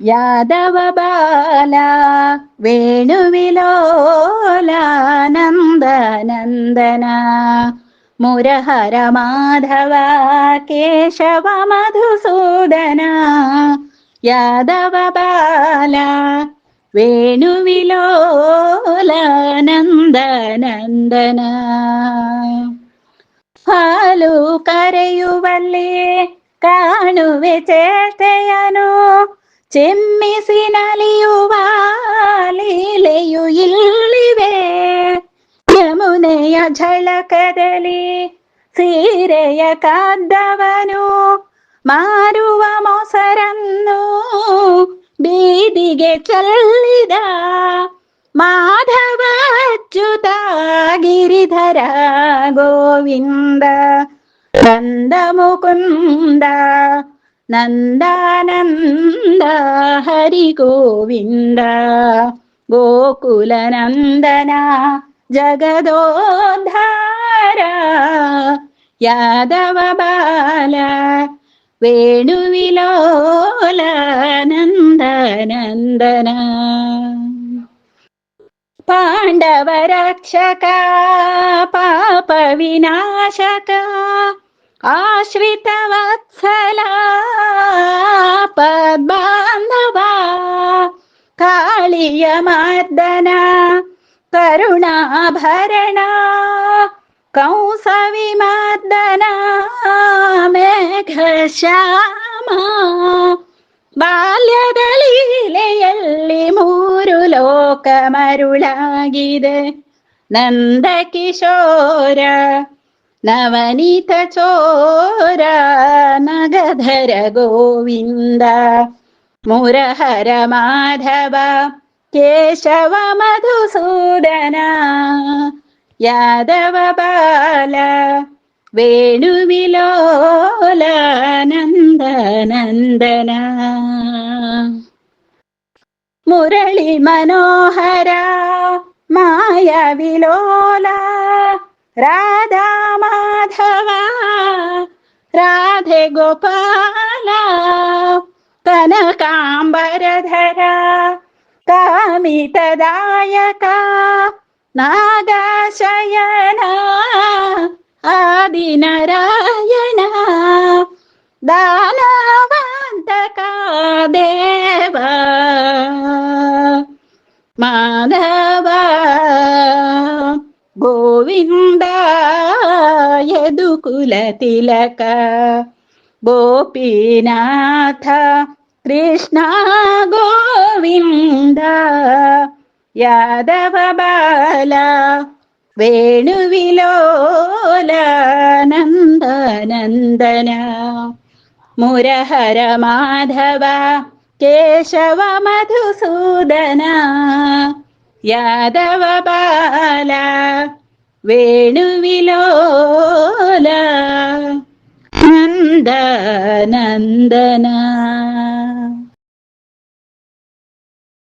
యాదవ బాల వేణువిలోలానందనందన. మురహర మాధవ కేశవ మధుసూదన. యాదవ బాల ವೇಣುವಿಲೋಲನಂದನಂದನ ಹಾಲು ಕರೆಯುವಲ್ಲಿ ಕಾಣುವೆ ಚೇತೆಯನು ಚೆಮ್ಮಿಸಿ ನಲಿಯುವ ಲೀಲೆಯು ಇಲ್ಲಿವೆ ಯಮುನೆಯ ಝಳಕದಲ್ಲಿ ಸೀರೆಯ ಕಾದ್ದವನು ಮಾರುವ ಮೊಸರನ್ನು ಬೀದಿಗೆ ಚೆಲ್ಲಿದ ಮಾಧವ ಅಚ್ಯುತ ಗಿರಿಧರ ಗೋವಿಂದ ನಂದ ಮುಕುಂದ നന്ദാനന്ദ ഹരി ഗോവിന്ദ ഗോകുലനന്ദന ജഗദോദ്ധാര യാദവ ബാല വേണുവിലോല നന്ദനന്ദന പാണ്ഡവരക്ഷക പാപ വിനാശക ആശ്രിതവത്സല പദ്മാന്ധവ കാളിയമർദന കരുണാഭരണ കൗസവിമർദ്ദന മേഘശ്യാമ ബാല്യദലീലയല്ലി മൂരു ലോകമരുളാകിത് നന്ദകിശോര നവനീത ചോര നഗധര ഗോവിന്ദ മുരഹര മാധവ കേശവ മധുസൂദന യാദവ ബാല വേണുവിലോല നന്ദനന്ദന മുരളി മനോഹര മായ വിലോല രാധാ മാധവ രാധേ ഗോപാല കനകാംബരധര കാമിതദായക നാഗശയന ദാനവന്തക ദേവ മാധവ गोविन्दायदुकुलतिलक गोपीनाथ कृष्णा गोविन्द यादव बाला वेणुविलोलनन्दनन्दन मुरहर माधव केशव मधुसूदन यादव बाला വേണുവിലോല നന്ദനന്ദന.